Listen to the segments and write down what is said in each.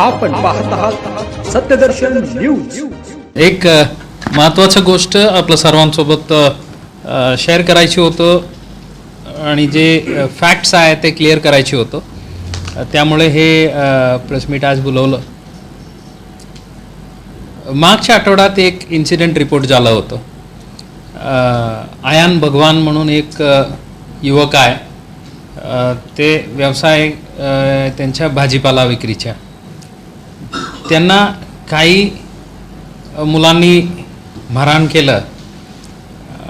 आपण पाहत आहात सत्यदर्शन न्यूज. एक अ, महत्त्वाचं गोष्ट आपलं सर्वांसोबत शेअर करायची होतं आणि जे फॅक्ट्स आहे ते क्लिअर करायचे होतं. त्यामुळे हे प्रेस मीट आज बोलवलं. मागच्या आठवड्यात एक इन्सिडेंट रिपोर्ट झालं होतं. आयान भगवान म्हणून एक युवक आहे. ते व्यवसाय त्यांच्या भाजीपाला विक्रीच्या. त्यांना काही मुलांनी मारहाण केलं.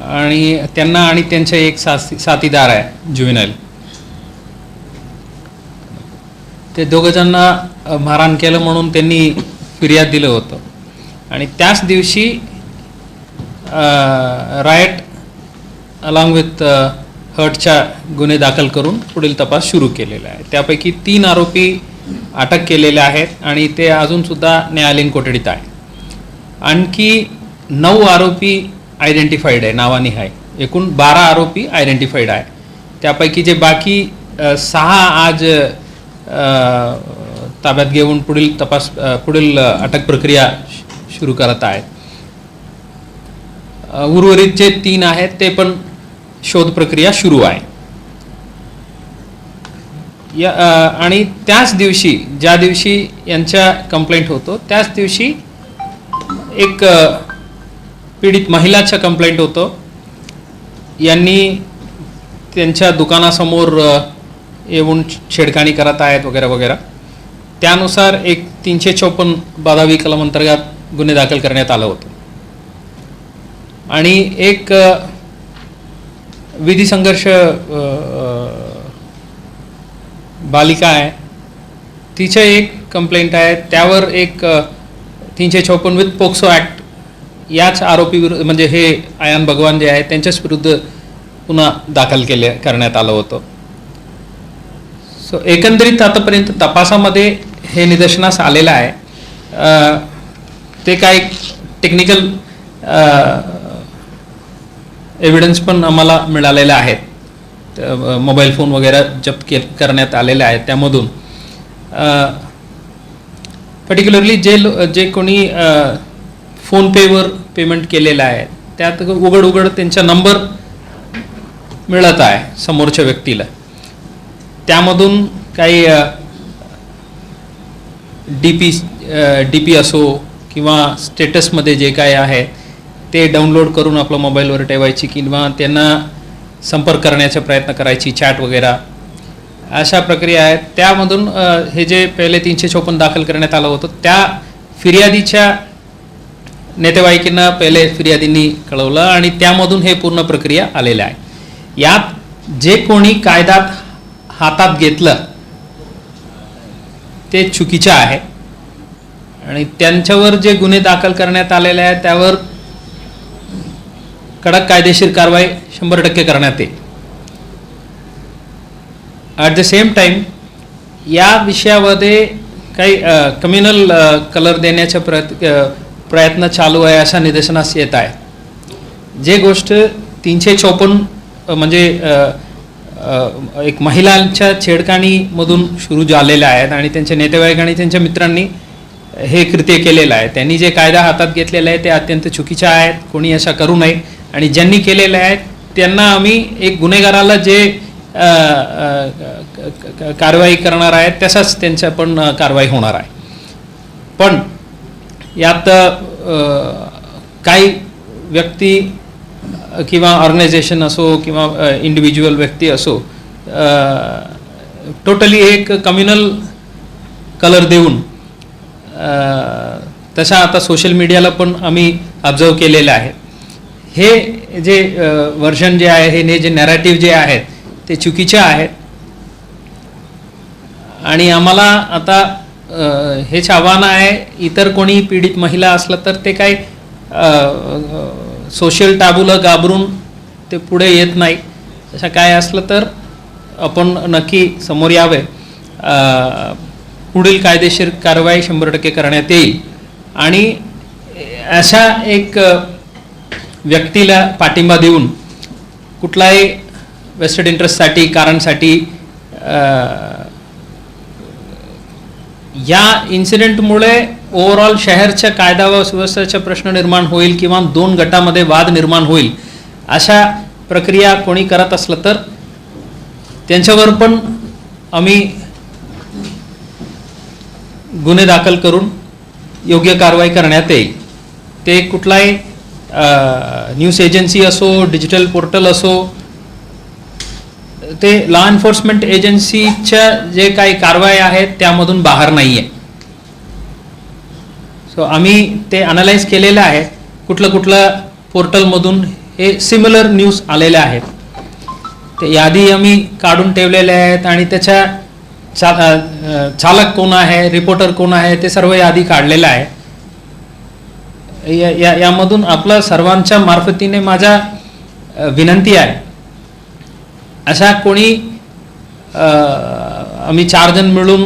आणि त्यांना आणि त्यांचे एक साथी साथीदार आहे जुवेनाईल ते दोघंजणांना मारहाण केलं म्हणून त्यांनी फिर्याद दिलं होतं. आणि त्याच दिवशी रायट अलॉंग विथ हर्टच्या गुन्हे दाखल करून पुढील तपास सुरू केलेला आहे. त्यापैकी तीन आरोपी अटक केलेले आहेत आणि ते अजूनसुद्धा न्यायालयीन कोठडीत आहे. आणखी नऊ आरोपी आयडेंटिफाईड आहे नावाने आहे. एकूण बारा आरोपी आयडेंटिफाईड आहे. त्यापैकी जे बाकी सहा आज ताब्यात घेऊन पुढील तपास पुढील अटक प्रक्रिया सुरू करत आहेत. उर्वरित जे तीन आहेत ते पण शोध प्रक्रिया सुरू आहे. या आणि त्याच दिवशी ज्या दिवशी यांच्या कंप्लेंट होतो त्याच दिवशी एक पीडित महिलाच्या कंप्लेंट होतो. यांनी त्यांच्या दुकानासमोर येऊन छेडखाणी करत आहेत वगैरे वगैरे. त्यानुसार एक तीनशे चौपन्न बाधावी कलम अंतर्गत गुन्हे दाखल करण्यात आलं होतं. आणि एक विधी संघर्ष बालिका आहे. तिचं एक कंप्लेंट आहे. त्यावर एक तीनशे चौपन्न विथ पोक्सो ॲक्ट याच आरोपी विरुद्ध म्हणजे हे आयान भगवान जे आहे त्यांच्याच विरुद्ध पुन्हा दाखल केले करण्यात आलं होतं. सो एकंदरीत आतापर्यंत तपासामध्ये हे निदर्शनास आलेलं आहे. ते काय टेक्निकल एव्हिडन्स पण आम्हाला मिळालेले आहेत. मोबाईल फोन वगैरे जप्त के करण्यात आलेले आहेत त्यामधून. पर्टिक्युलरली जे लो जे कोणी फोनपेवर पेमेंट केलेलं आहे त्यात उघड उघड त्यांचा नंबर मिळत आहे समोरच्या व्यक्तीला. त्यामधून काही डी पी डी पी असो किंवा स्टेटसमध्ये जे काय आहे ते डाउनलोड करून आपल्या मोबाईलवर ठेवायची किंवा त्यांना संपर्क करण्याचा प्रयत्न करायची चॅट वगैरे. अशा प्रक्रिया आहेत. त्यामधून हे जे पहिले तीनशे चोपन्न दाखल करण्यात आलं होतं त्या फिर्यादीच्या नेतेवाईकींना पहिले फिर्यादींनी कळवलं आणि त्यामधून हे पूर्ण प्रक्रिया आलेलं आहे यात जे कोणी कायद्यात हातात घेतलं ते चुकीचं आहे. आणि त्यांच्यावर जे गुन्हे दाखल करण्यात आलेले आहेत त्यावर कडक कायदेशीर कारवाई शंभर टक्के करण्यात येईल. ॲट द सेम टाईम या विषयामध्ये काही कम्युनल कलर देण्याचा प्रयत् प्रयत्न चालू आहे अशा निदर्शनास येत आहे जे गोष्ट तीनशे चौपन्न म्हणजे एक महिलांच्या छेडखाणीमधून सुरू झालेल्या आहेत आणि त्यांच्या नेतेवाईक आणि त्यांच्या मित्रांनी हे कृत्य केलेलं आहे. त्यांनी जे कायदा हातात घेतलेला आहे ते अत्यंत चुकीच्या आहेत. कोणी अशा करू नये. आणि ज्यांनी केलेले आहेत त्यांना आम्ही एक गुन्हेगाराला जे कारवाई करणार आहेत तसाच त्यांच्या पण कारवाई होणार आहे. पण यात काही व्यक्ती किंवा ऑर्गनायझेशन असो किंवा इंडिव्हिज्युअल व्यक्ती असो टोटली एक कम्युनल कलर देऊन तशा आता सोशल मीडियाला पण आम्ही ऑब्झर्व केलेल्या आहेत. हे जे वर्जन जे आहे हे जे नॅरेटिव्ह जे आहेत ते चुकीचे आहेत. आणि आम्हाला आता हेच आव्हान आहे इतर कोणी पीडित महिला असलं तर ते काही सोशल टाबूला घाबरून ते पुढे येत नाही. असं काय असलं तर आपण नक्की समोर यावे. पुढील कायदेशीर कारवाई शंभर टक्के करण्यात येईल. आणि अशा एक व्यक्तीला पाठिंबा देऊन कुठलाही वेस्टेड इंटरेस्टसाठी कारणसाठी या इन्सिडेंटमुळे ओव्हरऑल शहरच्या कायदा व सुव्यवस्थेचा प्रश्न निर्माण होईल किंवा दोन गटामध्ये वाद निर्माण होईल अशा प्रक्रिया कोणी करत असलं तर त्यांच्यावर पण आम्ही गुन्हे दाखल करून योग्य कारवाई करण्यात येईल. ते कुठलाही न्यूज एजन्सी असो डिजिटल पोर्टल असो ते लॉ एन्फोर्समेंट एजन्सीच्या जे काही कारवाई आहेत त्यामधून बाहेर नाही आहे सो आम्ही ते अनालाइज केलेलं आहे. कुठलं कुठलं पोर्टलमधून हे सिमिलर न्यूज आलेल्या आहेत. ते यादी आम्ही काढून ठेवलेले आहेत आणि त्याच्या चा चालक कोण आहे रिपोर्टर कोण आहे ते सर्व यादी काढलेलं आहे. या या- यामधून आपलं सर्वांच्या मार्फतीने माझा विनंती आहे. अशा कोणी आम्ही चार जण मिळून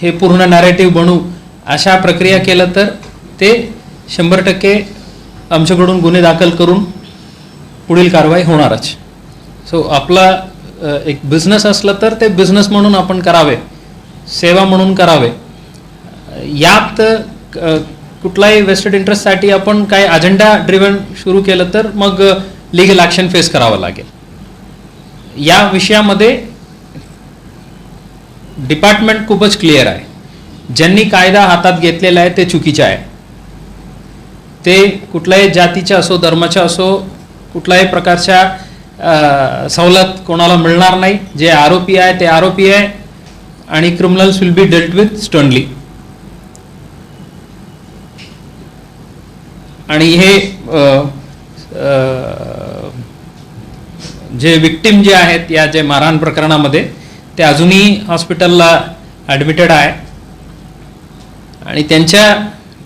हे पूर्ण नॅरेटिव्ह बनू अशा प्रक्रिया केलं तर ते शंभर टक्के आमच्याकडून गुन्हे दाखल करून पुढील कारवाई होणारच. सो आपला एक बिझनेस असलं तर ते बिझनेस म्हणून आपण करावे सेवा म्हणून करावे. यात कुठलाही वेस्टेड इंटरेस्टसाठी आपण काय अजेंडा ड्रिव्हन सुरू केलं तर मग लिगल ॲक्शन फेस करावं लागेल. या विषयामध्ये डिपार्टमेंट खूपच क्लिअर आहे. ज्यांनी कायदा हातात घेतलेला आहे ते चुकीचे आहे. ते कुठल्याही जातीच्या असो धर्माच्या असो कुठल्याही प्रकारच्या सवलत कोणाला मिळणार नाही. जे आरोपी आहे ते आरोपी आहे. आणि criminals will be dealt with sternly आणि हे जे विक्टिम जे आहेत या जे मारहाण प्रकरणामध्ये ते अजूनही हॉस्पिटलला ॲडमिटेड आहे. आणि त्यांच्या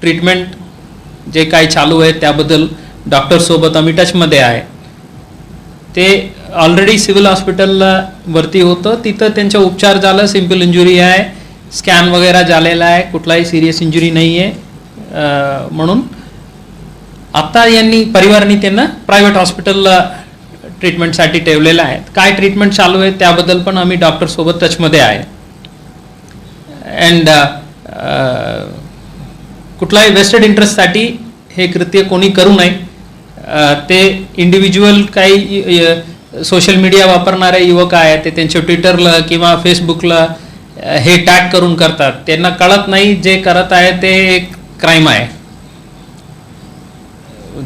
ट्रीटमेंट जे काही चालू आहे त्याबद्दल डॉक्टरसोबत आम्ही टचमध्ये आहे. ते ऑलरेडी सिव्हिल हॉस्पिटलला भरती होतं. तिथं त्यांचा उपचार झाला सिंपल इंजुरी आहे. स्कॅन वगैरे झालेला आहे. कुठलाही सिरियस इंजुरी नाही आहे म्हणून आता यांनी परिवाराने त्यांना प्रायव्हेट हॉस्पिटलला ट्रीटमेंटसाठी ठेवलेलं आहे. काय ट्रीटमेंट चालू आहे त्याबद्दल पण आम्ही डॉक्टरसोबत टचमध्ये आहे. अँड कुठलाही वेस्टेड इंटरेस्टसाठी हे कृत्य कोणी करू नये. ते इंडिव्हिज्युअल काही सोशल मीडिया वापरणारे युवक आहेत ते त्यांच्या ट्विटरला किंवा फेसबुकला हे टॅग करून करतात. त्यांना कळत नाही जे करत आहे ते एक क्राईम आहे.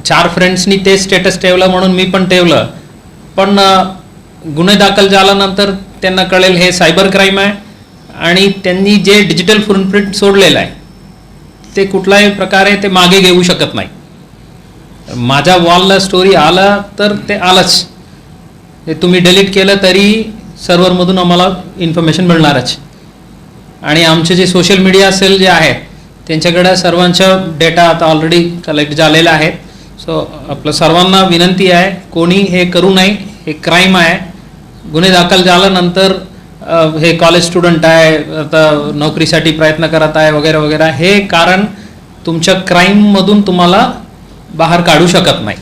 चार फ्रेंड्सनी ते स्टेटस ठेवलं म्हणून मी पण ठेवलं. पण गुन्हे दाखल झाल्यानंतर त्यांना कळेल हे सायबर क्राईम आहे आणि त्यांनी जे डिजिटल फुटप्रिंट सोडलेलं आहे ते कुठल्याही प्रकारे ते मागे घेऊ शकत नाही. माझ्या वॉलला स्टोरी आला तर ते आलंच. ते तुम्ही डिलीट केलं तरी सर्व्हरमधून आम्हाला इन्फॉर्मेशन मिळणारच. आणि आमचे जे सोशल मीडिया सेल जे आहे त्यांच्याकडे सर्वांचा डेटा आता ऑलरेडी कलेक्ट झालेला आहे. सो आपलं सर्वांना विनंती आहे कोणी हे करू नये हे क्राईम आहे. गुन्हे दाखल झाल्यानंतर हे कॉलेज स्टुडंट आहे आता नोकरीसाठी प्रयत्न करत आहे वगैरे वगैरे. हे कारण तुमच्या क्राईममधून तुम्हाला बाहेर काढू शकत नाही.